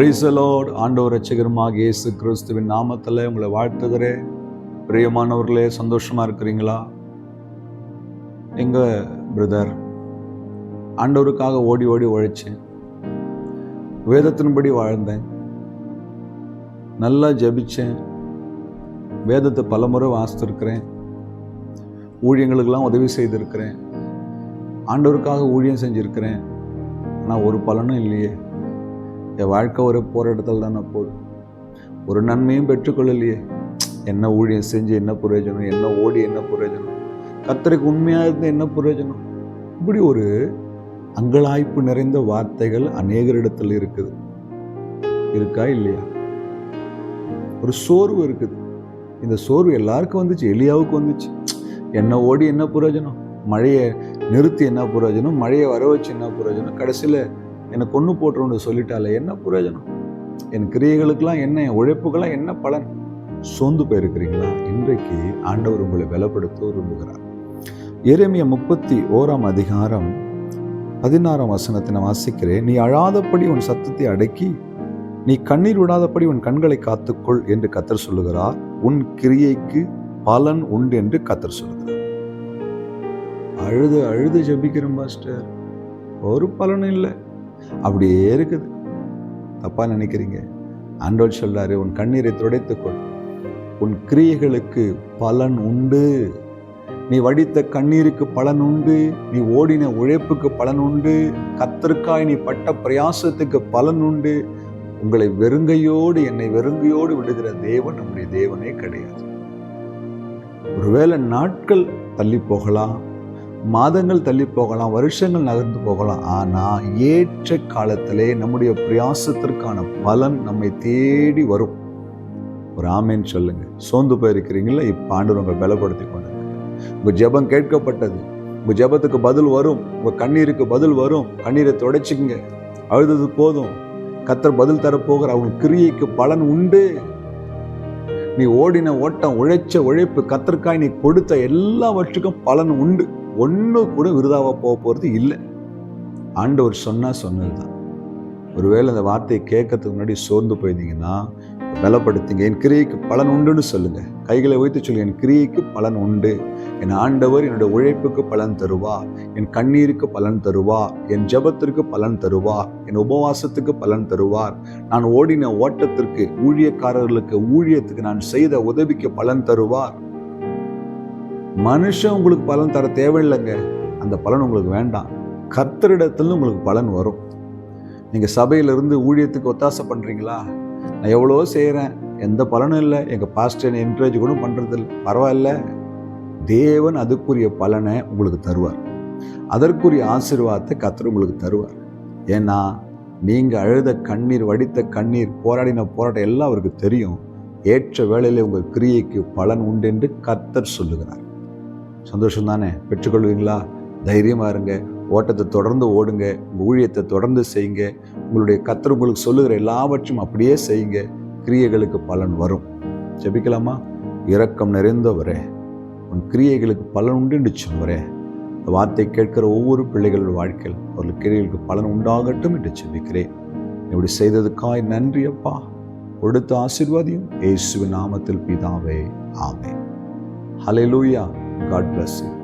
பிரீசலோட் ஆண்டவர் ரட்சகருமாக இயேசு கிறிஸ்துவின் நாமத்தில் உங்களை வாழ்த்துகிறேன். பிரியமானவர்களே சந்தோஷமாக இருக்கிறீங்களா? எங்கள் பிரதர் ஆண்டவருக்காக ஓடி ஓடி உழைச்சேன். வேதத்தின்படி வாழ்ந்தேன். நல்லா ஜெபிச்சேன். வேதத்தை பலமுறை வாசித்திருக்கிறேன். ஊழியங்களுக்கெல்லாம் உதவி செய்திருக்கிறேன். ஆண்டவருக்காக ஊழியம் செஞ்சுருக்கிறேன். ஆனால் ஒரு பலனும் இல்லையே. என் வாழ்க்கை ஒரு போராட்டத்தில் தானே போகுது ஒரு நன்மையும் பெற்றுக்கொள்ளலையே. என்ன ஊழியம் செஞ்சு என்ன பிரயோஜனம்? என்ன ஓடி என்ன பிரயோஜனம்? கத்தருக்கு உண்மையாக இருந்து என்ன பிரயோஜனம்? இப்படி ஒரு அங்கலாய்ப்பு நிறைந்த வார்த்தைகள் அநேகரிடத்தில் இருக்குது. இருக்கா இல்லையா? ஒரு சோர்வு இருக்குது. இந்த சோர்வு எல்லாருக்கும் வந்துச்சு. எலியாவுக்கு வந்துச்சு. என்ன ஓடி என்ன பிரயோஜனம்? மழையை நிறுத்தி என்ன பிரயோஜனம்? மழையை வர வச்சு என்ன பிரயோஜனம்? கடைசியில் என்னை கொண்டு போட்டுருன்னு சொல்லிட்டால என்ன பிரயோஜனம் என் கிரியைகளுக்கெல்லாம் என்ன என் உழைப்புக்கெல்லாம் என்ன பலன்? சோர்ந்து போயிருக்கிறீங்களா? இன்றைக்கு ஆண்டவர் உங்களை பலப்படுத்த விரும்புகிறார். எரேமியா முப்பத்தி ஓராம் அதிகாரம் பதினாறாம் வசனத்தை நான் வாசிக்கிறேன். நீ அழாதபடி உன் சத்தத்தை அடக்கி நீ கண்ணீர் விடாதபடி உன் கண்களை காத்துக்கொள் என்று கத்தர் சொல்லுகிறார். உன் கிரியைக்கு பலன் உண்டு என்று கத்தர் சொல்லுகிறார். அழுது அழுது ஜெபிக்கிறேன் பாஸ்டர். ஒரு பலனும் இல்லை. அப்படியே இருக்குது. தப்பா நினைக்கிறீங்க? ஆண்டோல் சொல்கிறாரு உன் கண்ணீரை துடைத்துக்கொள். உன் கிரியைகளுக்கு பலன் உண்டு. நீ வடித்த கண்ணீருக்கு பலன் உண்டு. நீ ஓடின உழைப்புக்கு பலன் உண்டு. கத்தருக்காய் நீ பட்ட பிரயாசத்துக்கு பலன் உண்டு. உங்களை வெறுங்கையோடு என்னை வெறுங்கையோடு விடுகிற தேவன் நம்முடைய தேவனே கிடையாது. ஒருவேளை நாட்கள் தள்ளி போகலாம். மாதங்கள் தள்ளி போகலாம் வருஷங்கள் நகர்ந்து போகலாம். ஆனால் ஏற்ற காலத்திலே நம்முடைய பிரயாசத்திற்கான பலன் நம்மை தேடி வரும். ஒரு ஆமேன்னு சொல்லுங்க. சோர்ந்து போயிருக்கிறீங்களா? இப்போ ஆண்டு உங்களை பலப்படுத்தி கொண்டு உங்கள் ஜெபம் கேட்கப்பட்டது. உங்கள் ஜெபத்துக்கு பதில் வரும். உங்கள் கண்ணீருக்கு பதில் வரும். கண்ணீரை தொடச்சிக்கங்க. அழுதது போதும். கத்தர் பதில் தரப்போகிற அவங்க கிரியைக்கு பலன் உண்டு. நீ ஓடின ஓட்டம் உழைச்ச உழைப்பு கத்தருக்காய் நீ கொடுத்த எல்லாவற்றுக்கும் பலன் உண்டு. ஒன்று கூட விருதாவாக போக போகிறது இல்லை. ஆண்டவர் சொன்னால் சொன்னது தான் ஒருவேளை அந்த வார்த்தையை கேட்கறதுக்கு முன்னாடி சோர்ந்து போயிருந்தீங்கன்னா பலப்படுத்துங்க. என் கிரியைக்கு பலன் உண்டுன்னு சொல்லுங்கள் கைகளை வைத்து சொல்லுங்க. என் கிரியைக்கு பலன் உண்டு. என் ஆண்டவர் என்னுடைய உழைப்புக்கு பலன் தருவார் என் கண்ணீருக்கு பலன் தருவார் என் ஜபத்திற்கு பலன் தருவார் என் உபவாசத்துக்கு பலன் தருவார். நான் ஓடின ஓட்டத்திற்கு ஊழியக்காரர்களுக்கு ஊழியத்துக்கு நான் செய்த உதவிக்கு பலன் தருவார். மனுஷன் உங்களுக்கு பலன் தர தேவையில்லைங்க. அந்த பலன் உங்களுக்கு வேண்டாம். கர்த்தரிடத்துல உங்களுக்கு பலன் வரும். நீங்கள் சபையிலிருந்து ஊழியத்துக்கு ஒத்தாசை பண்ணுறீங்களா நான் எவ்வளோ செய்கிறேன் எந்த பலனும் இல்லை. எங்கள் பாஸ்டர் என்னை என்கரேஜ் கூட பண்ணுறதில்ல பரவாயில்ல. தேவன் அதுக்குரிய பலனை உங்களுக்கு தருவார். அதற்குரிய ஆசீர்வாதத்தை கத்தர் உங்களுக்கு தருவார். ஏன்னா நீங்கள் அழுத கண்ணீர் வடித்த கண்ணீர் போராடின போராட்டம் எல்லாம் அவருக்கு தெரியும். ஏற்ற வேளையில் உங்கள் கிரியைக்கு பலன் உண்டு என்று கத்தர் சொல்லுகிறார். சந்தோஷம் தானே பெற்றுக்கொள்வீங்களா? தைரியமாக இருங்க. ஓட்டத்தை தொடர்ந்து ஓடுங்க. உங்கள் ஊழியத்தை தொடர்ந்து செய்யுங்க. உங்களுடைய கத்தர் உங்களுக்கு சொல்லுகிற எல்லாவற்றையும் அப்படியே செய்யுங்க. கிரியைகளுக்கு பலன் வரும். ஜபிக்கலாமா? இரக்கம் நிறைந்தவரே உன் கிரியைகளுக்கு பலன் உண்டு என்று சொல்வரே இந்த வார்த்தை கேட்கிற ஒவ்வொரு பிள்ளைகளோட வாழ்க்கையில் அவர்கள் கிரியைகளுக்கு பலன் உண்டாகட்டும் என்று ஜெபிக்கிறேன் இப்படி செய்ததுக்காய் நன்றி அப்பா. கொடுத்த ஆசிர்வாதியும் இயேசுவின் நாமத்தில் பிதாவே. ஆமே ஹalleluya. God bless you.